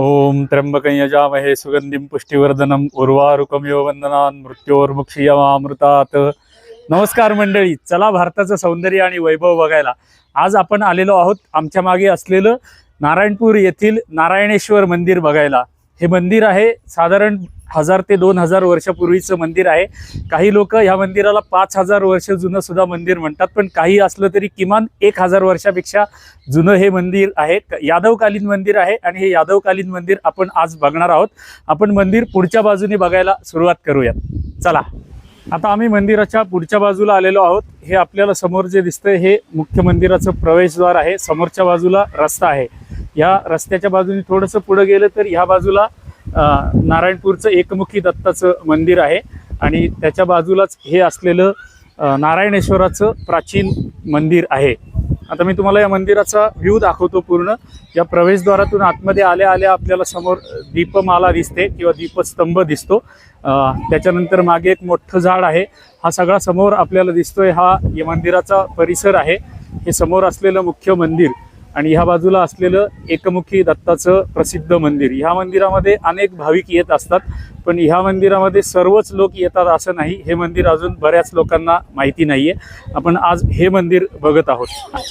ओम त्र्यंबकं यजामहे सुगंधिं पुष्टिवर्धनम उर्वारुकमिव वंदनान मृत्योर्मुक्षीयमामृतात नमस्कार मंडळी चला भारताचं सौंदर्य आणि वैभव बघायला. आज आपण आलेलो आहोत आमच्या मागे असलेलं नारायणपूर येथील नारायणेश्वर मंदिर बघायला. हे मंदिर आहे साधारण हजार ते दोन हजार वर्षापूर्वीचं मंदिर आहे. काही लोक ह्या मंदिराला पाच हजार वर्ष जुनं सुद्धा मंदिर म्हणतात पण काही असलं तरी किमान एक हजार वर्षापेक्षा जुनं हे मंदिर आहे. यादवकालीन मंदिर आहे आणि हे यादवकालीन मंदिर आपण आज बघणार आहोत. आपण मंदिर पुढच्या बाजूने बघायला सुरुवात करूयात. चला आता आम्ही मंदिराच्या पुढच्या बाजूला आलेलो आहोत. हे आपल्याला समोर जे दिसतंय हे मुख्य मंदिराचं प्रवेशद्वार आहे. समोरच्या बाजूला रस्ता आहे. या रस्त्याच्या बाजूने थोडंसं पुढं गेलं तर ह्या बाजूला नारायणपूरचं एकमुखी दत्ताचं मंदिर आहे आणि त्याच्या बाजूलाच हे असलेलं नारायणेश्वराचं प्राचीन मंदिर आहे. आता मी तुम्हाला या मंदिराचा व्ह्यू दाखवतो पूर्ण. या प्रवेशद्वारातून आतमध्ये आल्या आल्या आपल्याला समोर दीपमाला दिसते किंवा दीपस्तंभ दिसतो. त्याच्यानंतर मागे एक मोठं झाड आहे. हा सगळा समोर आपल्याला दिसतोय हा या मंदिराचा परिसर आहे. हे समोर असलेलं मुख्य मंदिर. आणि ह्या बाजूला असलेलं एकमुखी दत्ताचं प्रसिद्ध मंदिर. ह्या मंदिरामध्ये अनेक भाविक येत असतात पण ह्या मंदिरामध्ये सर्वच लोक येतात असं नाही. हे मंदिर अजून बऱ्याच लोकांना माहिती नाहीये. आपण आज हे मंदिर बघत आहोत.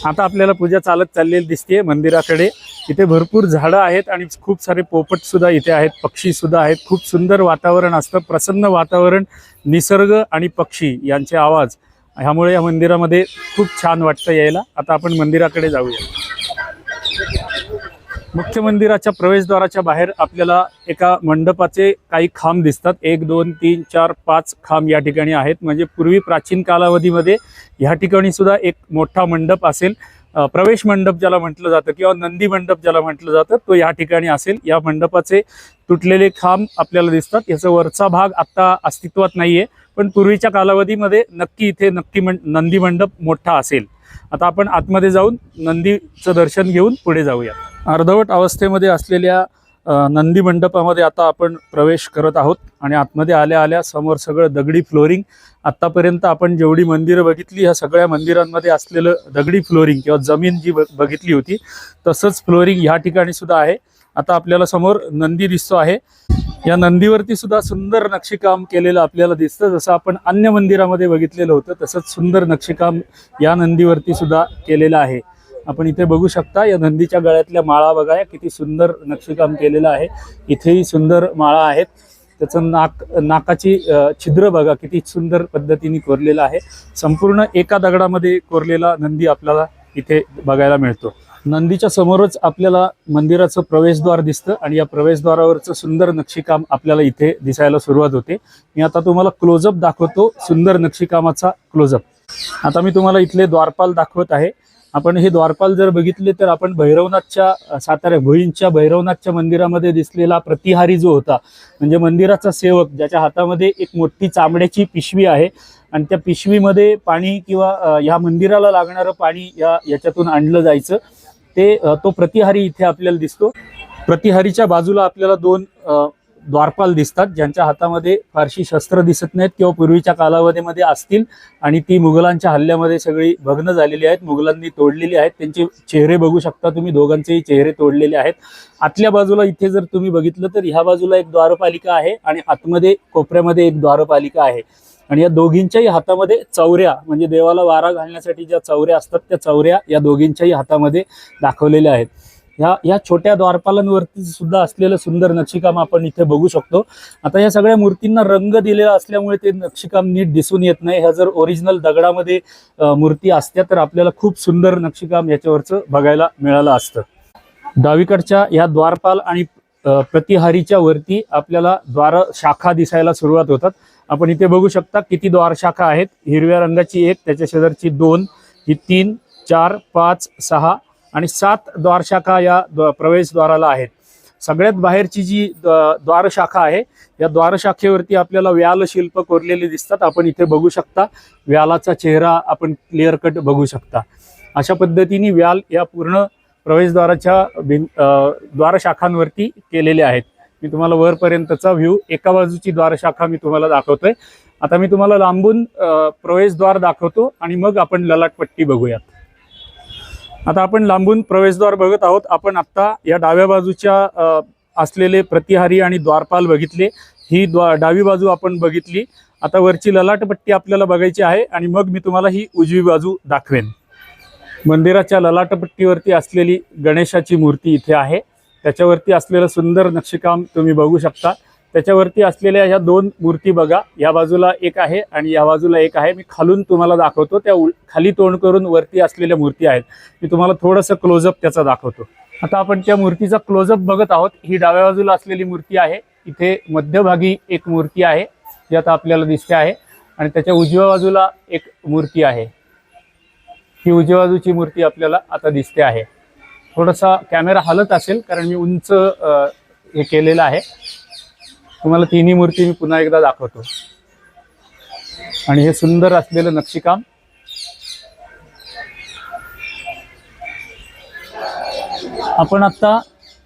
आता आपल्याला पूजा चालत चाललेली दिसते मंदिराकडे. इथे भरपूर झाडं आहेत आणि खूप सारे पोपट सुद्धा इथे आहेत पक्षी सुद्धा आहेत. खूप सुंदर वातावरण असतं. प्रसन्न वातावरण निसर्ग आणि पक्षी यांचे आवाज. ह्यामुळे या मंदिरामध्ये खूप छान वाटतं यायला. आता आपण मंदिराकडे जाऊया. मुख्य मंदिराच्या प्रवेशद्वाराच्या बाहेर आपल्याला एका मंडपाचे काही खांब दिसतात. एक दोन तीन चार पाच खांब या ठिकाणी आहेत. म्हणजे पूर्वी प्राचीन कालावधीमध्ये ह्या ठिकाणी सुद्धा एक मोठा मंडप असेल. प्रवेश मंडप ज्याला म्हटलं जातं किंवा नंदी मंडप ज्याला म्हटलं जातं तो या ठिकाणी असेल. या मंडपाचे तुटलेले खांब आपल्याला दिसतात. याचा वरचा भाग आत्ता अस्तित्वात नाहीये पण पूर्वीच्या कालावधीमध्ये नक्की इथे नक्की मं नंदी मंडप मोठा असेल. आता आपण आतमध्ये जाऊन नंदीचं दर्शन घेऊन पुढे जाऊया. अर्धवट अवस्थेमध्ये असलेल्या नंदी मंडपामध्ये आता आपण प्रवेश करत आहोत आणि आतमध्ये आल्या आल्या समोर सगळं दगडी फ्लोरिंग. आत्तापर्यंत आपण जेवढी मंदिरं बघितली ह्या सगळ्या मंदिरांमध्ये असलेलं दगडी फ्लोरिंग किंवा जमीन जी ब- बघितली होती तसंच फ्लोरिंग ह्या ठिकाणी सुद्धा आहे. आता आपल्याला समोर नंदी दिसतो आहे. या नंदीवरती सुद्धा सुंदर नक्षीकाम केलेलं आपल्याला दिसतं. जसं आपण अन्य मंदिरामध्ये बघितलेलं होतं तसंच सुंदर नक्षीकाम या नंदीवरती सुद्धा केलेलं आहे. आपण इथे बघू शकता या नंदीच्या गळ्यातल्या माळा बघा किती सुंदर नक्षीकाम केलेलं आहे. इथेही सुंदर माळा आहेत. त्याचं नाक नाकाची छिद्र बघा किती सुंदर पद्धतीने कोरलेलं आहे. संपूर्ण एका दगडामध्ये कोरलेला नंदी आपल्याला इथे बघायला मिळतो. नंदीच्या समोरच आपल्याला मंदिराचं प्रवेशद्वार दिसतं आणि या प्रवेशद्वारावरचं सुंदर नक्षीकाम आपल्याला इथे दिसायला सुरुवात होते. मी आता तुम्हाला क्लोजअप दाखवतो सुंदर नक्षीकामाचा क्लोजअप आता मी तुम्हाला इथले द्वारपाल दाखवत आहे. आपण हे द्वारपाल जर बघितले तर आपण भैरवनाथच्या साताऱ्या भुईंच्या भैरवनाथच्या मंदिरामध्ये दिसलेला प्रतिहारी जो होता म्हणजे मंदिराचा सेवक ज्याच्या हातामध्ये एक मोठी चामड्याची पिशवी आहे आणि त्या पिशवीमध्ये पाणी किंवा ह्या मंदिराला लागणारं पाणी या याच्यातून आणलं जायचं. ते तो प्रतिहारी इथे आपल्याला दिसतो. प्रतिहारीच्या बाजूला आपल्याला दोन द्वारपाल दिसतात ज्यांच्या हातामध्ये फारशी शस्त्र दिसत नाहीत किंवा पूर्वीच्या कालावधीमध्ये असतील आणि ती मुघलांच्या हल्ल्यामध्ये सगळी भग्न झालेली आहेत मुघलांनी तोडलेली आहेत. त्यांचे चेहरे बघू शकता तुम्ही दोघांचेही चेहरे तोडलेले आहेत. आतल्या बाजूला इथे जर तुम्ही बघितलं तर ह्या बाजूला एक द्वारपालिका आहे आणि आतमध्ये कोपऱ्यामध्ये एक द्वारपालिका आहे. आणि या दोघींच्याही हातामध्ये चौऱ्या म्हणजे देवाला वारा घालण्यासाठी ज्या चौऱ्या असतात त्या चौऱ्या या दोघींच्याही हातामध्ये दाखवलेल्या आहेत. ह्या या छोट्या द्वारपालांवरती सुद्धा असलेलं सुंदर नक्षीकाम आपण इथे बघू शकतो. आता या सगळ्या मूर्तींना रंग दिलेला असल्यामुळे ते नक्षीकाम नीट दिसून येत नाही. ह्या जर ओरिजिनल दगडामध्ये मूर्ती असत्या तर आपल्याला खूप सुंदर नक्षीकाम याच्यावरचं बघायला मिळालं असतं. डावीकडच्या या द्वारपाल आणि प्रतिहारीच्या वरती आपल्याला द्वार शाखा दिसायला सुरुवात होतात. आपण इथे बघू शकता किती द्वार शाखा आहेत. हिरव्या रंगाची एक त्याच्या शेजारची दोन ही तीन चार पाच सहा आणि सात द्वारशाखा या द्वा- प्रवेशद्वाराला आहेत. सगळ्यात बाहेरची जी द्वारशाखा आहे या द्वारशाखेवरती आपल्याला व्याल शिल्प कोरलेले दिसतात. आपण इथे बघू शकता व्यालाचा चेहरा आपण क्लिअर कट बघू शकता. अशा पद्धतीने व्याल या पूर्ण प्रवेशद्वाराच्या भिं द्वारशाखांवरती केलेले आहेत. मी तुम्हाला वरपर्यंतचा व्ह्यू एका बाजूची द्वारशाखा मी तुम्हाला दाखवतोय. आता मी तुम्हाला लांबून प्रवेशद्वार दाखवतो आणि मग आपण ललाटपट्टी बघूयात. आता आपण लांबून प्रवेशद्वार बघत आहोत. आपण आत्ता या डाव्या बाजूच्या असलेले प्रतिहारी आणि द्वारपाल बघितले. ही द्वा डावी बाजू आपण बघितली. आता वरची ललाटपट्टी आपल्याला बघायची आहे आणि मग मी तुम्हाला ही उजवी बाजू दाखवेन. मंदिराच्या ललाटपट्टीवरती असलेली गणेशाची मूर्ती इथे आहे. त्याच्यावरती असलेलं सुंदर नक्षीकाम तुम्ही बघू शकता. त्याच्यावरती असलेल्या ह्या दोन मूर्ती बघा. या बाजूला एक आहे आणि या बाजूला एक आहे. मी खालून तुम्हाला दाखवतो. त्या खाली तोंड करून वरती असलेल्या मूर्ती आहेत. मी तुम्हाला थोडंसं क्लोजअप त्याचा दाखवतो. आता आपण त्या मूर्तीचा क्लोजअप बघत आहोत. ही डाव्या बाजूला असलेली मूर्ती आहे. इथे मध्यभागी एक मूर्ती आहे. जी आता आपल्याला दिसते आहे. आणि त्याच्या उजव्या बाजूला एक मूर्ती आहे. ही उजव्या बाजूची मूर्ती आपल्याला आता दिसते आहे. थोडासा कॅमेरा हलत असेल कारण मी उंच हे केलेलं आहे. तुम्हाला तिन्ही मूर्ती मी पुन्हा एकदा दाखवतो. आणि हे सुंदर असलेलं नक्षीकाम. आपण आता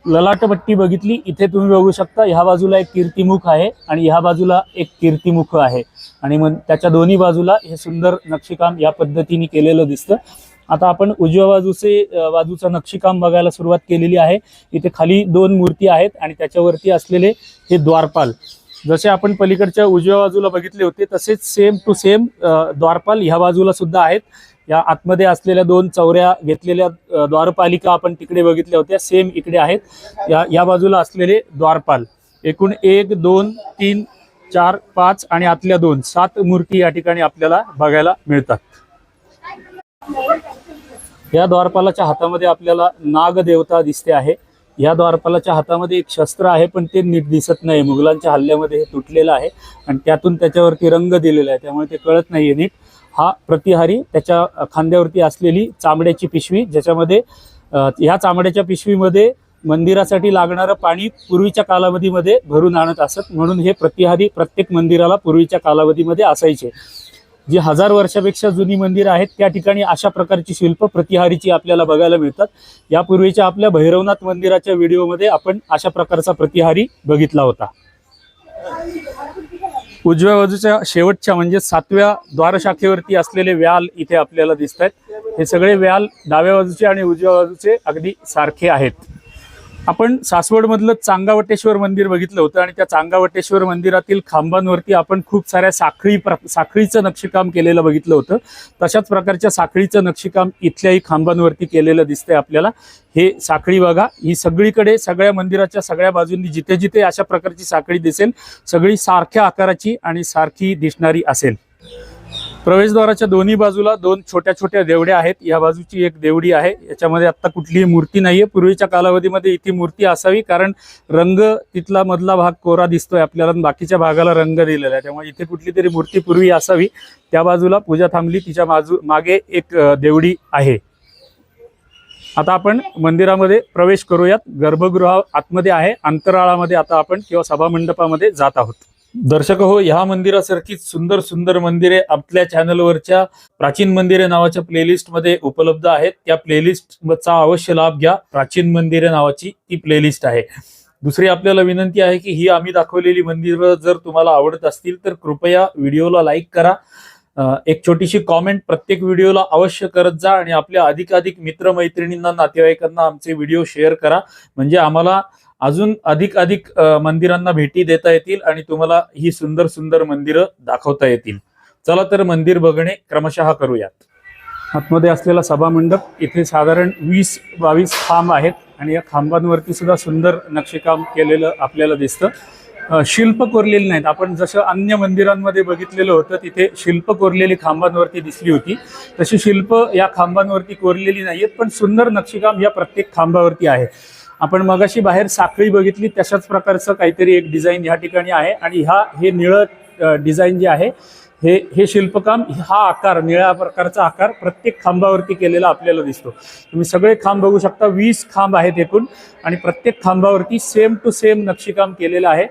ललाटपट्टी बघितली. इथे तुम्ही बघू शकता ह्या बाजूला एक कीर्तिमुख आहे आणि ह्या बाजूला एक कीर्तिमुख आहे. आणि मग त्याच्या दोन्ही बाजूला हे सुंदर नक्षीकाम या पद्धतीने केलेलं दिसतं. आता आपण उजव्या बाजूचे बाजूचं नक्षीकाम बघायला सुरुवात केलेली आहे. इथे खाली दोन मूर्ती आहेत आणि त्याच्यावरती असलेले हे द्वारपाल. जसे आपण पलीकडच्या उजव्या बाजूला बघितले होते तसेच सेम टू सेम द्वारपाल ह्या बाजूला सुद्धा आहेत. या आतमध्ये असलेल्या दोन चौऱ्या घेतलेल्या द्वारपालिका आपण तिकडे बघितल्या होत्या सेम इकडे आहेत. या या बाजूला असलेले द्वारपाल. एकूण एक दोन तीन चार पाच आणि आतल्या दोन सात मूर्ती या ठिकाणी आपल्याला बघायला मिळतात. या द्वारपालाच्या हातामध्ये आपल्याला नागदेवता दिसते आहे. या द्वारपालाच्या हातामध्ये एक शस्त्र आहे पण ते नीट दिसत नाही. मुघलांच्या हल्ल्यामध्ये हे तुटलेलं आहे आणि त्यातून त्याच्यावरती रंग दिलेला आहे. त्यामुळे ते कळत नाहीये नीट. हा प्रतिहारी त्याच्या खांद्यावरती असलेली चामड्याची पिशवी ज्याच्यामध्ये ह्या चामड्याच्या पिशवीमध्ये मंदिरासाठी लागणारं पाणी पूर्वीच्या कालावधीमध्ये भरून आणत असत. म्हणून हे प्रतिहारी प्रत्येक मंदिराला पूर्वीच्या कालावधीमध्ये असायचे. जी हजार वर्षापेक्षा जुनी मंदिरं आहेत त्या ठिकाणी अशा प्रकारची शिल्प प्रतिहारीची आपल्याला बघायला मिळतात. यापूर्वीच्या आपल्या भैरवनाथ मंदिराच्या व्हिडिओमध्ये आपण अशा प्रकारचा प्रतिहारी बघितला होता. उजव्या बाजूच्या शेवटच्या म्हणजे सातव्या द्वारशाखेवरती असलेले व्याल इथे आपल्याला दिसत आहेत हे सगळे व्याल डाव्या बाजूचे आणि उजव्या बाजूचे अगदी सारखे आहेत. आपण सासवडमधलं चांगावटेश्वर मंदिर बघितलं होतं आणि त्या चांगावटेश्वर मंदिरातील खांबांवरती आपण खूप साऱ्या साखळी प्र साखळीचं नक्षीकाम केलेलं बघितलं होतं. तशाच प्रकारच्या साखळीचं नक्षीकाम इथल्याही खांबांवरती केलेलं दिसतंय आपल्याला. हे साखळी बघा ही सगळीकडे सगळ्या मंदिराच्या सगळ्या बाजूंनी जिथे जिथे अशा प्रकारची साखळी दिसेल सगळी सारख्या आकाराची आणि सारखी दिसणारी असेल. प्रवेशद्वाराच्या दोन्ही बाजूला दोन छोट्या छोट्या देवड्या आहेत. या बाजूची एक देवडी आहे. याच्यामध्ये आत्ता कुठलीही मूर्ती नाही आहे पूर्वीच्या कालावधीमध्ये इथे मूर्ती असावी कारण रंग तिथला मधला भाग कोरा दिसतोय. आपल्याला बाकीच्या भागाला रंग दिलेला आहे. त्यामुळे इथे कुठली तरी मूर्ती पूर्वी असावी. त्या बाजूला पूजा थांबली. तिच्या बाजू मागे एक देवडी आहे. आता आपण मंदिरामध्ये प्रवेश करूयात. गर्भगृह आतमध्ये आहे. अंतराळामध्ये आता आपण किंवा सभामंडपामध्ये जात आहोत. दर्शक हो ह्या मंदिरासारखीच सुंदर सुंदर मंदिरे आपल्या चॅनलवरच्या प्राचीन मंदिरे नावाच्या प्लेलिस्टमध्ये उपलब्ध आहेत. त्या प्लेलिस्टचा अवश्य लाभ घ्या. प्राचीन मंदिरे नावाची ती प्लेलिस्ट आहे. दुसरी आपल्याला विनंती आहे की ही आम्ही दाखवलेली मंदिरं जर तुम्हाला आवडत असतील तर कृपया व्हिडिओला लाईक करा. एक छोटीशी कॉमेंट प्रत्येक व्हिडिओला अवश्य करत जा आणि आपल्या अधिकाधिक मित्रमैत्रिणींना नातेवाईकांना आमचे व्हिडिओ शेअर करा. म्हणजे आम्हाला अजून अधिक अधिक मंदिरांना भेटी देता येतील आणि तुम्हाला ही सुंदर सुंदर मंदिरं दाखवता येतील. चला तर मंदिर बघणे क्रमशः करूयात. आतमध्ये असलेला सभामंडप इथे साधारण वीस बावीस खांब आहेत आणि या खांबांवरती सुद्धा सुंदर नक्षीकाम केलेलं आपल्याला दिसतं. शिल्प कोरलेली नाहीत. आपण जसं अन्य मंदिरांमध्ये बघितलेलं होतं तिथे शिल्प कोरलेली खांबांवरती दिसली होती. तशी शिल्प या खांबांवरती कोरलेली नाही आहेत पण सुंदर नक्षीकाम या प्रत्येक खांबावरती आहे. आपण मगाशी बाहेर साखळी बघितली तशाच प्रकारचं काहीतरी एक डिझाईन या ठिकाणी आहे. आणि हा हे निळं डिझाईन जे आहे हे हे शिल्पकाम हा आकार निळ्या प्रकारचा आकार प्रत्येक खांबावरती केलेला आपल्याला दिसतो. तुम्ही सगळे खांब बघू शकता वीस खांब आहेत एकूण. आणि प्रत्येक खांबावरती सेम टू सेम नक्षीकाम केलेलं आहे.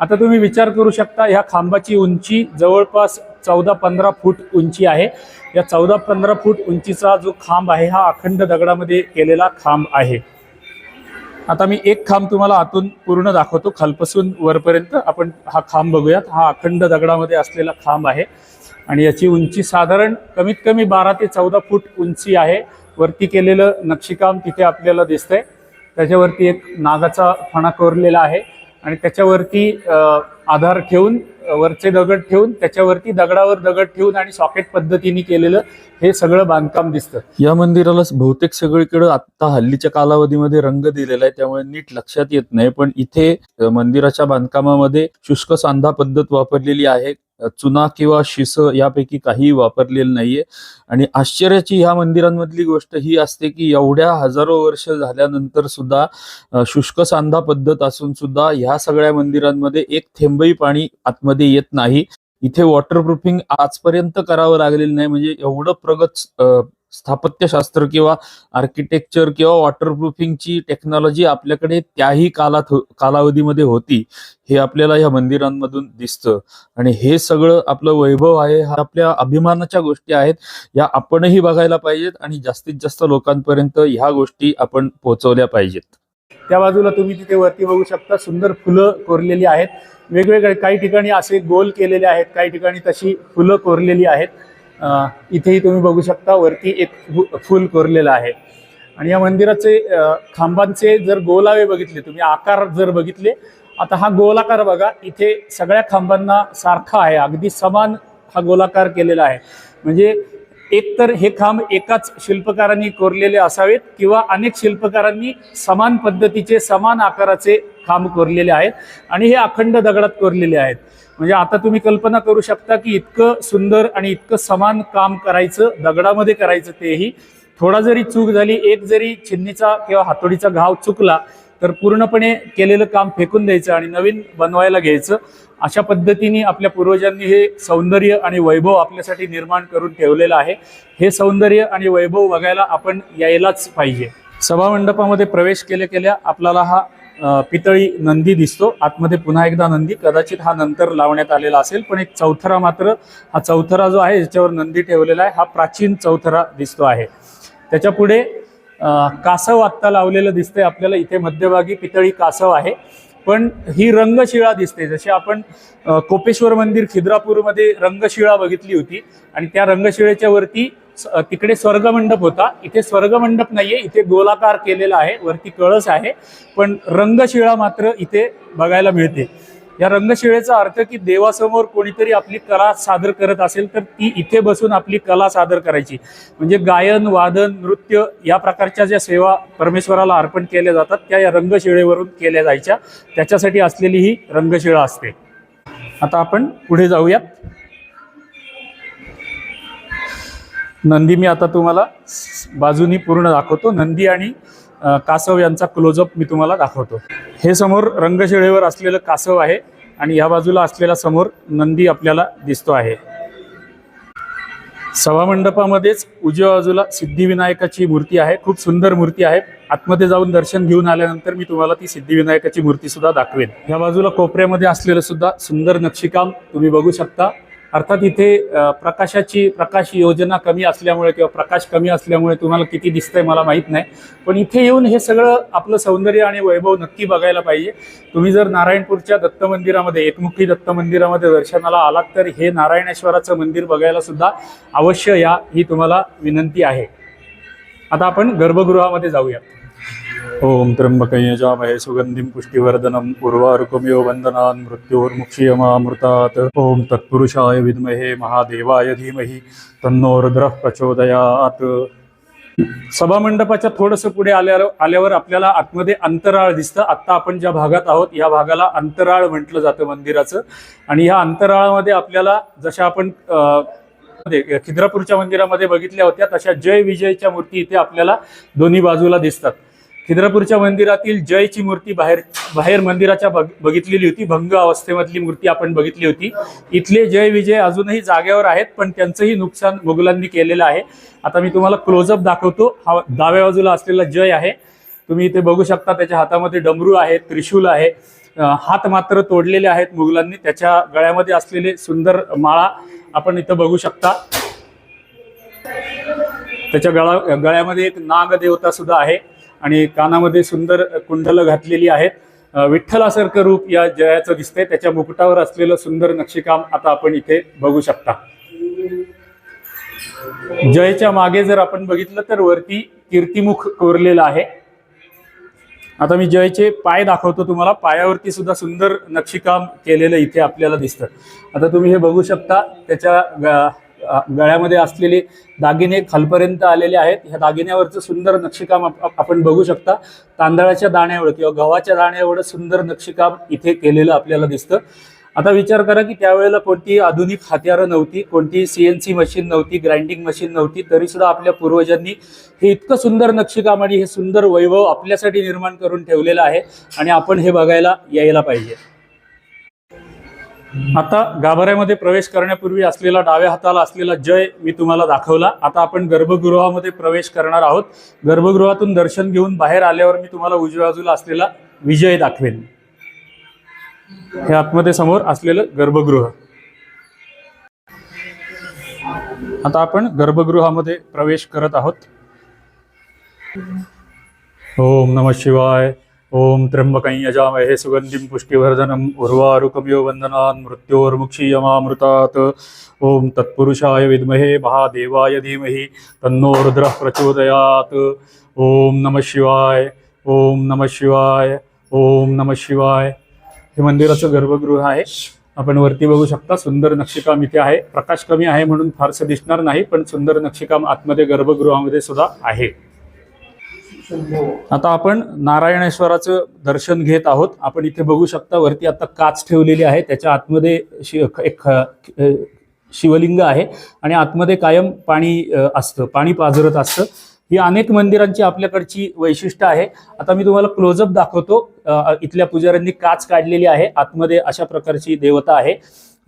आता तुम्ही विचार करू शकता ह्या खांबाची उंची जवळपास चौदा पंधरा फूट उंची आहे. या चौदा पंधरा फूट उंचीचा जो खांब आहे हा अखंड दगडामध्ये केलेला खांब आहे. आता मी एक खांब तुम्हाला आतून पूर्ण दाखवतो. खालपासून वरपर्यंत आपण हा खांब बघूयात. हा अखंड दगडामध्ये असलेला खांब आहे. आणि याची उंची साधारण कमीत कमी बारा ते चौदा फूट उंची आहे. वरती केलेलं नक्षीकाम तिथे आपल्याला दिसतंय. त्याच्यावरती एक नागाचा फणा कोरलेला आहे. आणि त्याच्यावरती आधार ठेवून वरचे दगड ठेवून त्याच्यावरती दगडावर दगड ठेवून आणि सॉकेट पद्धतीने केलेलं हे सगळं बांधकाम दिसतं. या मंदिराला बहुतेक सगळीकडे आता हल्लीच्या कालावधीमध्ये रंग दिलेला आहे त्यामुळे नीट लक्षात येत नाही. पण इथे मंदिराच्या बांधकामामध्ये शुष्क सांधा पद्धत वापरलेली आहे. चुना किंवा शिस यापैकी काही वापरलेलं नाहीये. आणि आश्चर्याची ह्या मंदिरांमधली गोष्ट ही असते की एवढ्या हजारो वर्ष झाल्यानंतर सुद्धा शुष्क सांधा पद्धत असून सुद्धा ह्या सगळ्या मंदिरांमध्ये एक थेंबही पाणी आतमध्ये येत नाही. इथे वॉटरप्रूफिंग आजपर्यंत करावं लागलेलं नाही. म्हणजे एवढं प्रगत स्थापत्यशास्त्र किंवा आर्किटेक्चर किंवा वॉटरप्रूफिंगची टेक्नॉलॉजी आपल्याकडे त्याही कालात कालावधीमध्ये होती हे आपल्याला या मंदिरांमधून दिसतं. आणि हे सगळं आपलं वैभव आहे हा आपल्या अभिमानाच्या गोष्टी आहेत या आपणही बघायला पाहिजेत आणि जास्तीत जास्त लोकांपर्यंत ह्या गोष्टी आपण पोहोचवल्या पाहिजेत. त्या बाजूला तुम्ही तिथे वरती बघू शकता सुंदर फुलं कोरलेली आहेत. वेगवेगळे काही ठिकाणी असे गोल केलेले आहेत काही ठिकाणी तशी फुलं कोरलेली आहेत. इथेही तुम्ही बघू शकता वरती एक फु- फुल कोरलेलं आहे. आणि या मंदिराचे खांबांचे जर गोलावे बघितले तुम्ही आकार जर बघितले आता हा गोलाकार बघा इथे सगळ्या खांबांना सारखा आहे अगदी समान हा गोलाकार केलेला आहे. म्हणजे एकतर हे खांब एकाच शिल्पकारांनी कोरलेले असावेत किंवा अनेक शिल्पकारांनी समान पद्धतीचे समान आकाराचे खांब कोरलेले आहेत आणि हे अखंड दगडात कोरलेले आहेत. म्हणजे आता तुम्ही कल्पना करू शकता की इतकं सुंदर आणि इतकं समान काम करायचं दगडामध्ये करायचं तेही. थोडा जरी चूक झाली एक जरी छिन्नीचा किंवा हातोडीचा घाव चुकला तर पूर्णपणे केलेलं काम फेकून द्यायचं आणि नवीन बनवायला घ्यायचं. अशा पद्धतीने आपल्या पूर्वजांनी हे सौंदर्य आणि वैभव आपल्यासाठी निर्माण करून ठेवलेलं आहे. हे सौंदर्य आणि वैभव बघायला आपण यायलाच पाहिजे. सभामंडपामध्ये प्रवेश केल्या केल्या आपल्याला हा पितळी नंदी दिसतो. आतमध्ये पुन्हा एकदा नंदी. कदाचित हा नंतर लावण्यात आलेला असेल पण एक चौथरा मात्र हा चौथरा जो आहे ज्याच्यावर नंदी ठेवलेला आहे. हा प्राचीन चौथरा दिसतो आहे. त्याच्या पुढे कासव आत्ता लावलेलं दिसतंय. आपल्याला इथे मध्यभागी पितळी कासव आहे. पण ही रंगशिळा दिसते. जशी आपण कोपेश्वर मंदिर खिद्रापूरमध्ये रंगशिळा बघितली होती आणि त्या रंगशिळेच्या वरती तिकडे स्वर्गमंडप होता. इथे स्वर्गमंडप नाहीये इथे गोलाकार केलेला आहे वरती कळस आहे पण रंगशिळा मात्र इथे बघायला मिळते. या रंगशिळेचा अर्थ की देवासमोर कोणीतरी आपली कला सादर करत असेल तर ती इथे बसून आपली कला सादर करायची. म्हणजे गायन वादन नृत्य या प्रकारच्या ज्या सेवा परमेश्वराला अर्पण केल्या जातात त्या या रंगशिळेवरून केल्या जायच्या. त्याच्यासाठी असलेली ही रंगशिळा असते. आता आपण पुढे जाऊयात. नंदी मी आता तुम्हाला बाजूनी पूर्ण दाखवतो. नंदी आणि कासव यांचा क्लोजअप मी तुम्हाला दाखवतो. हे समोर रंगशिळेवर असलेलं कासव आहे आणि या बाजूला असलेला समोर नंदी आपल्याला दिसतो आहे. सभामंडपामध्येच उजव्या बाजूला सिद्धिविनायकाची मूर्ती आहे. खूप सुंदर मूर्ती आहे. आतमध्ये जाऊन दर्शन घेऊन आल्यानंतर मी तुम्हाला ती सिद्धिविनायकाची मूर्ती सुद्धा दाखवेन. या बाजूला कोपऱ्यामध्ये असलेलं सुद्धा सुंदर नक्षीकाम तुम्ही बघू शकता. अर्थात इथे प्रकाशाची प्रकाश योजना कमी असल्यामुळे किंवा प्रकाश कमी असल्यामुळे तुम्हाला किती दिसतंय मला माहीत नाही. पण इथे येऊन हे सगळं आपलं सौंदर्य आणि वैभव नक्की बघायला पाहिजे. तुम्ही जर नारायणपूरच्या दत्त मंदिरामध्ये एकमुखी दत्त मंदिरामध्ये दर्शनाला आलात तर हे नारायणेश्वराचं मंदिर बघायला सुद्धा अवश्य या ही तुम्हाला विनंती आहे. आता आपण गर्भगृहामध्ये जाऊया ओम त्र्यंबकयजामहे सुगंधिं पुष्टिवर्धनम् उर्वारुकमिव वन्दनान् मृत्योर्मुक्षीयमामृतात् ओम तत्पुरुषाय विद्महे महादेवाय धीमहि तन्नो रुद्रः प्रचोदयात्। सभामंडपाच्या थोडंसं पुढे आल्यावर आल्यावर आपल्याला आतमध्ये अंतराळ दिसतं. आत्ता आपण ज्या भागात आहोत या भागाला अंतराळ म्हटलं जातं मंदिराचं. आणि ह्या अंतराळामध्ये आपल्याला जशा आपण खिद्रापूरच्या मंदिरामध्ये बघितल्या होत्या तशा जय विजयच्या मूर्ती इथे आपल्याला दोन्ही बाजूला दिसतात. खिद्रापूरच्या मंदिरातील जयची मूर्ती बाहेर बाहेर मंदिराच्या बघ- बघितलेली होती. भंग अवस्थेमधली मूर्ती आपण बघितली होती. इथले जय विजय अजूनही जागेवर आहेत पण त्यांचंही नुकसान मुघलांनी केलेलं आहे. आता मी तुम्हाला क्लोजअप दाखवतो. हा डाव्या बाजूला असलेला जय आहे. तुम्ही इथे बघू शकता त्याच्या हातामध्ये डमरू आहे त्रिशूल आहे. हात मात्र तोडलेले आहेत मुघलांनी. त्याच्या गळ्यामध्ये असलेले सुंदर माळा आपण इथं बघू शकता. त्याच्या गळा गळ्यामध्ये एक नागदेवता सुद्धा आहे. आणि कानामध्ये सुंदर कुंडलं घातलेली आहेत. विठ्ठलासारखं रूप या जयाचं दिसतंय. त्याच्या मुकुटावर असलेलं सुंदर नक्षीकाम आता आपण इथे बघू शकता. जयच्या मागे जर आपण बघितलं तर वरती कीर्तिमुख कोरलेलं आहे. आता मी जयचे पाय दाखवतो तुम्हाला. पायावरती सुद्धा सुंदर नक्षीकाम केलेलं इथे आपल्याला दिसतं. आता तुम्ही हे बघू शकता. त्याच्या गळ्यामध्ये असलेले दागिने खालपर्यंत आलेले आहेत. ह्या दागिन्यावरचं सुंदर नक्षीकाम आपण बघू शकता. तांदळाच्या दाण्यावर किंवा गव्हाच्या दाण्यावर सुंदर नक्षीकाम इथे केलेलं आपल्याला दिसतं. आता विचार करा की त्यावेळेला कोणती आधुनिक हत्यारं नव्हती कोणती सी मशीन नव्हती ग्राइंडिंग मशीन नव्हती तरी सुद्धा आपल्या पूर्वजांनी हे इतकं सुंदर नक्षीकाम आणि हे सुंदर वैभव आपल्यासाठी निर्माण करून ठेवलेलं आहे आणि आपण हे बघायला यायला पाहिजे. आता गाभाऱ्यामध्ये प्रवेश करण्यापूर्वी असलेला डाव्या हाताला असलेला जय मी तुम्हाला दाखवला. आता आपण गर्भगृहामध्ये प्रवेश करणार आहोत. गर्भगृहातून दर्शन घेऊन बाहेर आल्यावर मी तुम्हाला उजव्या बाजूला असलेला विजय दाखवेन. हे आतमध्ये समोर असलेलं गर्भगृह. आता आपण गर्भगृहामध्ये प्रवेश करत आहोत. ओम नम शिवाय. ओम त्र्यंबकं यजामहे सुगंधिं पुष्टिवर्धनम् उर्वारुकमिव वन्दनान् मृत्योर्मुक्षीयमामृतात्। ओम तत्पुरुषाय विद्महे महादेवाय धीमहि तन्नो रुद्रः प्रचोदयात्। ओम नमः शिवाय ओम नमः शिवाय ओम नमः शिवाय। हे मंदिराचं गर्भगृह आहे. आपण वरती बघू शकता सुंदर नक्षीकाम इथे आहे. प्रकाश कमी आहे म्हणून फारसं दिसणार नाही पण सुंदर नक्षीकाम आतमध्ये गर्भगृहामध्ये सुद्धा आहे. आता आपण नारायणेश्वराचं दर्शन घेत आहोत. आपण इथे बघू शकता वरती आता काच ठेवलेली आहे. त्याच्या आतमध्ये शि एक ख- शिवलिंग आहे आणि आतमध्ये कायम पाणी असतं. पाणी पाझरत असतं. ही अनेक मंदिरांची आपल्याकडची वैशिष्ट्य आहे. आता मी तुम्हाला क्लोजअप दाखवतो. इथल्या पुजाऱ्यांनी काच काढलेली आहे. आतमध्ये अशा प्रकारची देवता आहे.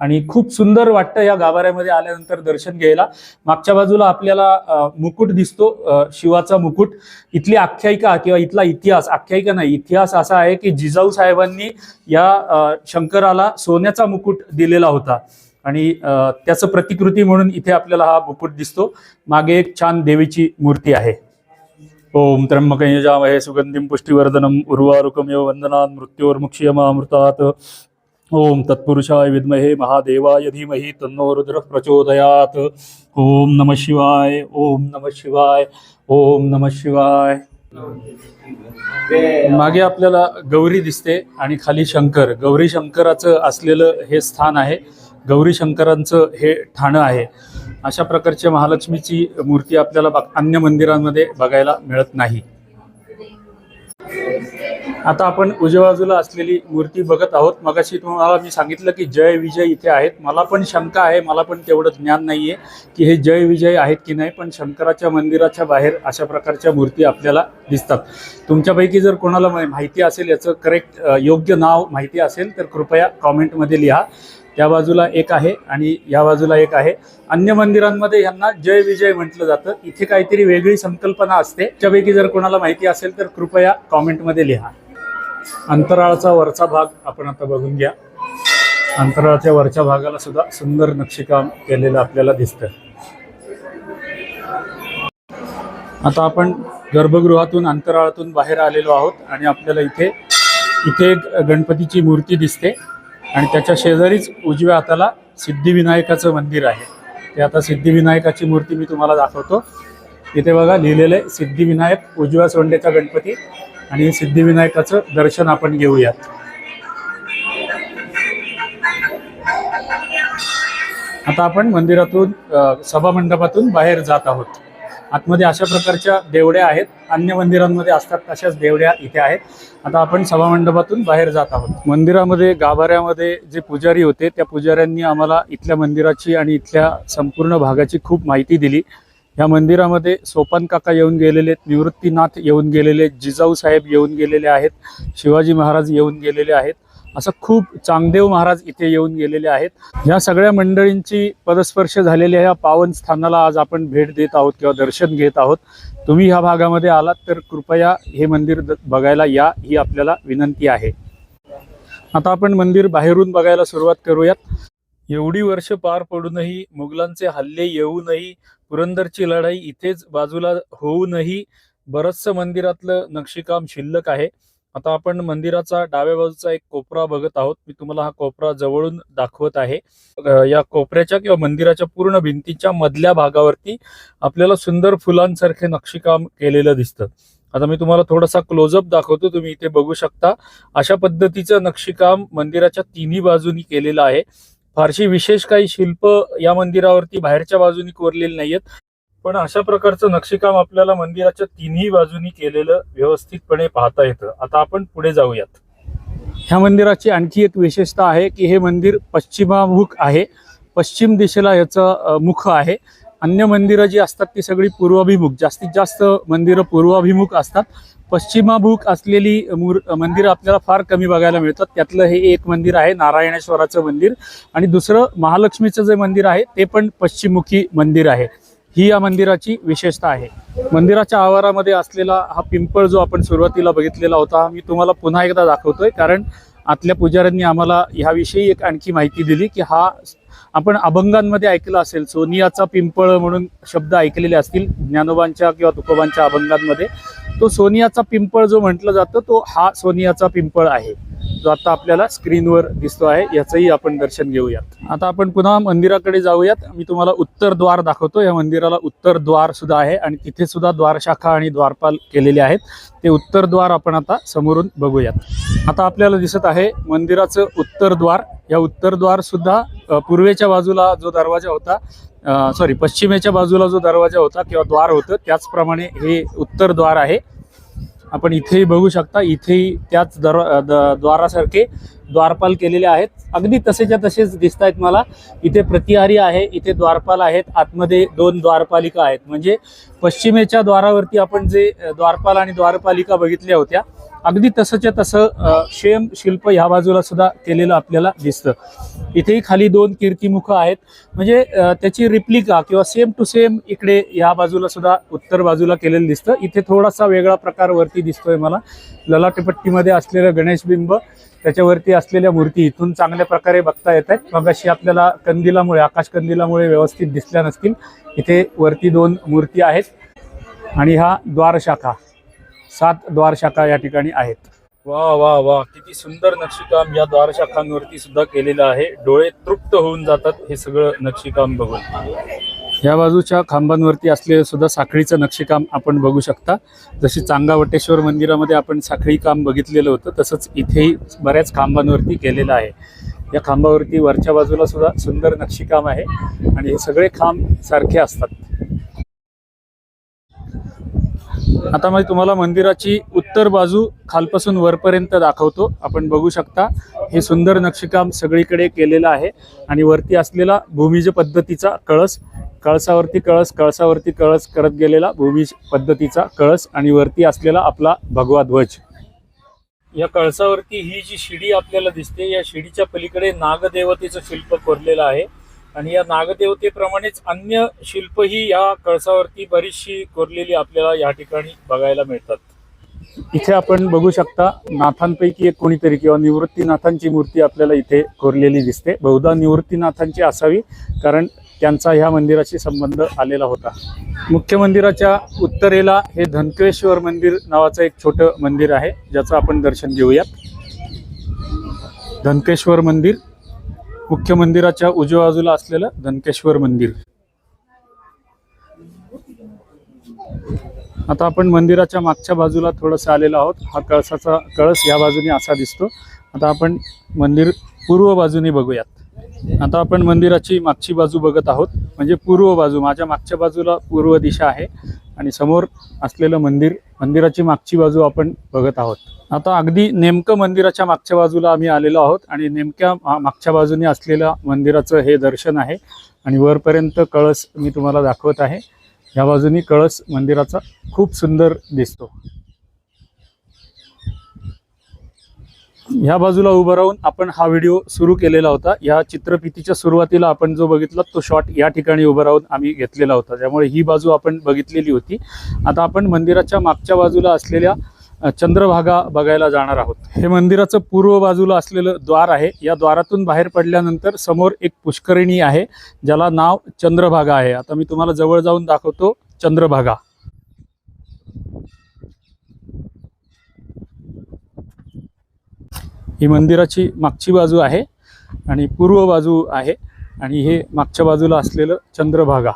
आणि खूप सुंदर वाटतं या गाभाऱ्यामध्ये आल्यानंतर दर्शन घ्यायला. मागच्या बाजूला आपल्याला मुकुट दिसतो शिवाचा मुकुट. इथली आख्यायिका किंवा इथला इतिहास आख्यायिका नाही इतिहास असा आहे की जिजाऊ साहेबांनी या शंकराला सोन्याचा मुकुट दिलेला होता. आणि त्याचं प्रतिकृती म्हणून इथे आपल्याला हा मुकुट दिसतो. मागे एक छान देवीची मूर्ती आहे. ओम त्र्यंबकं यजामहे सुगंधिं पुष्टिवर्धनम् उर्वारुकमेव वंदनात मृत्योर्मुक्षीयमामृतात. ओम तत्पुरुषाय विद्महे महादेवाय धीमहि तन्नो रुद्रः प्रचोदयात्। ओम नमः शिवाय ओम नमः शिवाय ओम नमः शिवाय। मागे आपल्याला गौरी दिसते आणि खाली शंकर. गौरी शंकराचं असलेलं हे स्थान आहे. गौरी शंकरांचं हे ठाणं आहे. अशा प्रकारच्या महालक्ष्मीची मूर्ती आपल्याला बघ- अन्य मंदिरांमध्ये बघायला मिळत नाही. आता आपण उजव्या बाजूला असलेली मूर्ती बघत आहोत. मगाशी तुम्हाला मी सांगितलं की जय विजय इथे आहेत. मला पण शंका आहे मला पण तेवढं ज्ञान नाही आहे की हे जय विजय आहेत की नाही पण शंकराच्या मंदिराच्या बाहेर अशा प्रकारच्या मूर्ती आपल्याला दिसतात. तुमच्यापैकी जर कोणाला माहिती असेल याचं करेक्ट योग्य नाव माहिती असेल तर कृपया कॉमेंटमध्ये लिहा. त्या बाजूला एक आहे आणि या बाजूला एक आहे. अन्य मंदिरांमध्ये यांना जय विजय म्हटलं जातं. इथे काहीतरी वेगळी संकल्पना असते. त्यापैकी जर कोणाला माहिती असेल तर कृपया कॉमेंटमध्ये लिहा. अंतराळाचा वरचा भाग आपण आता बघून घ्या. अंतराळाच्या वरच्या भागाला सुद्धा सुंदर नक्षीकाम केलेलं आपल्याला दिसतं आता आपण गर्भगृहातून अंतराळातून बाहेर आलेलो आहोत आणि आपल्याला इथे इथे एक गणपतीची मूर्ती दिसते आणि त्याच्या शेजारीच उजव्या हाताला सिद्धिविनायकाचं मंदिर आहे. ते आता सिद्धिविनायकाची मूर्ती मी तुम्हाला दाखवतो. इथे बघा लिहिलेलं आहे सिद्धिविनायक उजव्या सोंडेचा गणपती. आणि सिद्धिविनायकाचं दर्शन आपण घेऊयात. आता आपण मंदिरातून सभामंडपातून बाहेर जात आहोत. आतमध्ये अशा प्रकारच्या देवड्या आहेत. अन्य मंदिरांमध्ये असतात तशाच देवड्या इथे आहेत. आता आपण सभामंडपातून बाहेर जात आहोत. मंदिरामध्ये गाभाऱ्यामध्ये जे पुजारी होते त्या पुजाऱ्यांनी आम्हाला इथल्या मंदिराची आणि इथल्या संपूर्ण भागाची खूप माहिती दिली. या मंदिरामध्ये सोपान काका येऊन गेलेले आहेत निवृत्तीनाथ येऊन गेलेले जिजाऊ साहेब येऊन गेलेले आहेत शिवाजी महाराज येऊन गेलेले आहेत. असं खूप चांगदेव महाराज इथे येऊन गेलेले आहेत. या सगळ्या मंडळींची पदस्पर्श झालेल्या ह्या पावन स्थानाला आज आपण भेट देत आहोत किंवा दर्शन घेत आहोत. तुम्ही ह्या भागामध्ये आलात तर कृपया हे मंदिर द- बघायला या ही आपल्याला विनंती आहे. आता आपण मंदिर बाहेरून बघायला सुरुवात करूयात. एवढी वर्ष पार पडूनही मुघलांचे हल्ले येऊनही पुरंदरची लढाई इथेच बाजूला होऊनही बरचसं मंदिरातलं नक्षीकाम शिल्लक आहे. आता आपण मंदिराचा डाव्या बाजूचा एक कोपरा बघत आहोत. मी तुम्हाला हा कोपरा जवळून दाखवत आहे. या कोपऱ्याच्या किंवा मंदिराच्या पूर्ण भिंतीच्या मधल्या भागावरती आपल्याला सुंदर फुलांसारखे नक्षीकाम केलेलं दिसतं. आता मी तुम्हाला थोडासा क्लोजअप दाखवतो. तुम्ही इथे बघू शकता. अशा पद्धतीचं नक्षीकाम मंदिराच्या तिन्ही बाजूनी केलेलं आहे. फारशी विशेष काही शिल्प या मंदिरावरती बाहेरच्या बाजूनी कोरलेली नाहीयेत. पण अशा प्रकारचं नक्षीकाम आपल्याला मंदिराच्या तिन्ही बाजूनी केलेलं व्यवस्थितपणे पाहता येतं. आता आपण पुढे जाऊयात. ह्या मंदिराची आणखी एक विशेषता आहे की हे मंदिर पश्चिमामुख आहे. पश्चिम दिशेला याचं मुख आहे. अन्य मंदिरं जी असतात ती सगळी पूर्वाभिमुख जास्तीत जास्त मंदिरं पूर्वाभिमुख असतात. पश्चिमाभिमुख असलेली मूर मंदिरं आपल्याला फार कमी बघायला मिळतात. त्यातलं हे एक मंदिर आहे नारायणेश्वराचं मंदिर. आणि दुसरं महालक्ष्मीचं जे मंदिर आहे ते पण पश्चिममुखी मंदिर आहे. ही या मंदिराची विशेषता आहे. मंदिराच्या आवारामध्ये असलेला हा पिंपळ जो आपण सुरुवातीला बघितलेला होता हा मी तुम्हाला पुन्हा एकदा दाखवतोय. कारण आतल्या पुजाऱ्यांनी आम्हाला ह्याविषयी एक आणखी माहिती दिली की हा आपण अभंगांमध्ये ऐकलं असेल. सोनियाचा पिंपळ म्हणून शब्द ऐकलेले असतील ज्ञानोबांच्या किंवा तुकोबांच्या अभंगांमध्ये. तो सोनियाचा पिंपळ जो म्हटलं जातं तो हा सोनियाचा पिंपळ आहे. जो आता आपल्याला स्क्रीनवर दिसतो आहे याचंही आपण दर्शन घेऊयात. आता आपण पुन्हा मंदिराकडे जाऊयात. मी तुम्हाला उत्तर द्वार दाखवतो. या मंदिराला उत्तर द्वार सुद्धा आहे आणि तिथे सुद्धा द्वारशाखा आणि द्वारपाल केलेले आहेत. ते उत्तर द्वार आपण आता समोरून बघूयात. आता आपल्याला दिसत आहे मंदिराचं उत्तर द्वार. या उत्तर द्वार सुद्धा पूर्वेच्या बाजूला जो दरवाजा होता सॉरी पश्चिमेच्या बाजूला जो दरवाजा होता किंवा द्वार होतं त्याचप्रमाणे हे उत्तर द्वार आहे. आपण इथेही बघू शकता इथेही त्याच दर द- द्वारासारखे द्वारपाल केलेले आहेत. अगदी तसेच्या तसेच दिसत आहेत मला. इथे प्रतिहारी आहे इथे द्वारपाल आहेत. आतमध्ये दोन द्वारपालिका आहेत. म्हणजे पश्चिमेच्या द्वारावरती आपण जे द्वारपाल आणि द्वारपालिका बघितल्या होत्या अगदी तसंच्या तसं शेम शिल्प ह्या बाजूला सुद्धा केलेलं आपल्याला दिसतं. इथेही खाली दोन कीर्तिमुख आहेत. म्हणजे त्याची रिप्लिका किंवा सेम टू सेम इकडे या बाजूला सुद्धा उत्तर बाजूला केलेलं दिसतं. इथे थोडासा वेगळा प्रकार वरती दिसतोय मला. ललाटपट्टीमध्ये असलेलं गणेश बिंब त्याच्यावरती असलेल्या मूर्ती इथून चांगल्या प्रकारे बघता येत आहेत. मग अशी आपल्याला कंदिलामुळे आकाश कंदिलामुळे व्यवस्थित दिसल्या नसतील. इथे वरती दोन मूर्ती आहेत. आणि हा द्वारशाखा. सात द्वारशाखा या ठिकाणी आहेत. वा वा वा. किती सुंदर नक्षीकाम या द्वारशाखांवरती सुद्धा केलेलं आहे. डोळे तृप्त होऊन जातात हे सगळं नक्षीकाम बघून. या बाजूच्या खांबांवरती असलेलं सुद्धा साखळीचं नक्षीकाम आपण बघू शकता. जशी चांगावटेश्वर मंदिरामध्ये आपण साखळी काम बघितलेलं होतं तसंच इथेही बऱ्याच खांबांवरती केलेलं आहे. या खांबावरती वरच्या बाजूला सुद्धा सुंदर नक्षीकाम आहे आणि हे सगळे खांब सारखे असतात. आता मी तुम्हाला मंदिराची उत्तर बाजू खालपासून वरपर्यंत दाखवतो. आपण बघू शकता हे सुंदर नक्षीकाम सगळीकडे केलेलं आहे आणि वरती असलेला भूमिज पद्धतीचा कळस कळसावरती कळस कळसावरती कळस करत गेलेला भूमिज पद्धतीचा कळस आणि वरती असलेला आपला भगवा ध्वज. या कळसावरती ही जी शिडी आपल्याला दिसते या शिडीच्या पलीकडे नागदेवतेचं शिल्प कोरलेलं आहे. आणि या नागदेवतेप्रमाणेच अन्य शिल्पही या कळसावरती बरीचशी कोरलेली आपल्याला या ठिकाणी बघायला मिळतात. इथे आपण बघू शकता नाथांपैकी एक कोणीतरी किंवा निवृत्तीनाथांची मूर्ती आपल्याला इथे कोरलेली दिसते. बहुधा निवृत्तीनाथांची असावी कारण त्यांचा ह्या मंदिराशी संबंध आलेला होता. मुख्य मंदिराच्या उत्तरेला हे धनकेश्वर मंदिर नावाचं एक छोटं मंदिर आहे ज्याचं आपण दर्शन घेऊयात. धनकेश्वर मंदिर मुख्य मंदिराच्या उजव्या बाजूला असलेलं धनकेश्वर मंदिर. आता आपण मंदिराच्या मागच्या बाजूला थोडंसं आलेलो आहोत. हा कळसाचा कळस या बाजूने असा दिसतो. आता आपण मंदिर पूर्व बाजूने बघूयात. आता आपण मंदिराची मागची बाजू बघत आहोत. म्हणजे पूर्व बाजू माझ्या मागच्या बाजूला पूर्व दिशा आहे. आणि समोर असलेलं मंदिर मंदिराची मागची बाजू आपण बघत आहोत. आता अगदी नेमकं मंदिराच्या मागच्या बाजूला आम्ही आलेलो आहोत आणि नेमक्या मा- मागच्या बाजूने असलेल्या मंदिराचं हे दर्शन आहे आणि वरपर्यंत कळस मी तुम्हाला दाखवत आहे. या बाजूनी कळस मंदिराचा खूप सुंदर दिसतो. ह्या बाजूला उभं राहून आपण हा व्हिडिओ सुरू केलेला होता. या चित्रफितीच्या सुरुवातीला आपण जो बघितला तो शॉट या ठिकाणी उभं राहून आम्ही घेतलेला होता. त्यामुळे ही बाजू आपण बघितलेली होती. आता आपण मंदिराच्या मागच्या बाजूला असलेल्या चंद्रभागा बघायला जाणार आहोत. हे मंदिराचं पूर्व बाजूला असलेलं द्वार आहे. या द्वारातून बाहेर पडल्यानंतर समोर एक पुष्करिणी आहे ज्याला नाव चंद्रभागा आहे. आता मी तुम्हाला जवळ जाऊन दाखवतो चंद्रभागा. ही मंदिराची मागची बाजू आहे आणि पूर्व बाजू आहे. आणि हे मागच्या बाजूला असलेलं चंद्रभागा.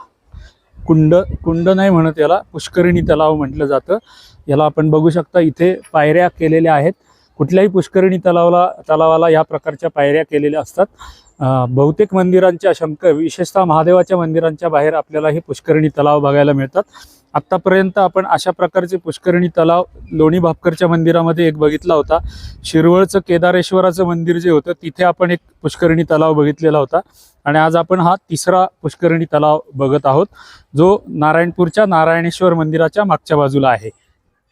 कुंड कुंड नाही म्हणत याला पुष्करिणी तलाव म्हटलं जातं. याला आपण बघू शकता इथे पायऱ्या केलेल्या आहेत. कुठल्याही पुष्करिणी तलावाला तलावाला या प्रकारच्या पायऱ्या केलेल्या असतात. बहुतेक मंदिरांच्या शंकर विशेषतः महादेवाच्या मंदिरांच्या बाहेर आपल्याला हे पुष्करिणी तलाव बघायला मिळतात. आत्तापर्यंत आपण अशा प्रकारचे पुष्करणी तलाव लोणी भापकरच्या मंदिरामध्ये एक बघितला होता. शिरवळचं केदारेश्वराचं मंदिर जे होतं तिथे आपण एक पुष्करणी तलाव बघितलेला होता. आणि आज आपण हा तिसरा पुष्करणी तलाव बघत आहोत जो नारायणपूरच्या नारायणेश्वर मंदिराच्या मागच्या बाजूला आहे.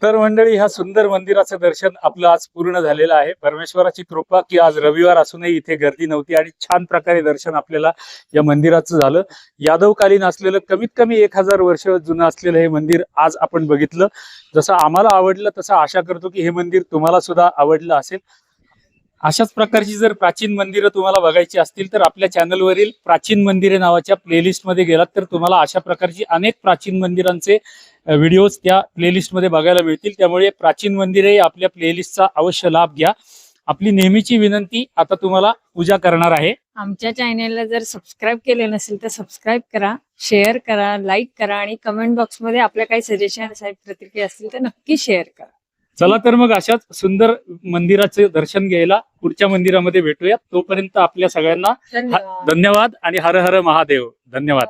तर मंडळी ह्या सुंदर मंदिराचं दर्शन आपलं आज पूर्ण झालेलं आहे. परमेश्वराची कृपा की आज रविवार असूनही इथे गर्दी नव्हती आणि छान प्रकारे दर्शन आपल्याला या मंदिराचं झालं. यादवकालीन असलेलं कमीत कमी एक हजार वर्ष जुनं असलेलं हे मंदिर आज आपण बघितलं. जसं आम्हाला आवडलं तसं आशा करतो की हे मंदिर तुम्हाला सुद्धा आवडलं असेल. अशाच प्रकारची जर प्राचीन मंदिरं तुम्हाला बघायची असतील तर आपल्या चॅनलवरील प्राचीन मंदिरे नावाच्या प्लेलिस्टमध्ये गेलात तर तुम्हाला अशा प्रकारची अनेक प्राचीन मंदिरांचे व्हिडिओज त्या प्लेलिस्टमध्ये बघायला मिळतील. त्यामुळे प्राचीन मंदिरे आपल्या प्लेलिस्टचा अवश्य लाभ घ्या. आपली नेहमीची विनंती आता तुम्हाला पूजा करणार आहे. आमच्या चॅनेलला जर सबस्क्राईब केले नसेल तर सबस्क्राईब करा शेअर करा लाईक करा आणि कमेंट बॉक्समध्ये आपल्या काही सजेशन असेल प्रतिक्रिया असतील तर नक्की शेअर करा. चला तर मग अशाच सुंदर मंदिराचे दर्शन घ्यायला पुढच्या मंदिरामध्ये भेटूया तोपर्यंत आपल्या सगळ्यांना धन्यवाद. आणि हर हर महादेव. धन्यवाद.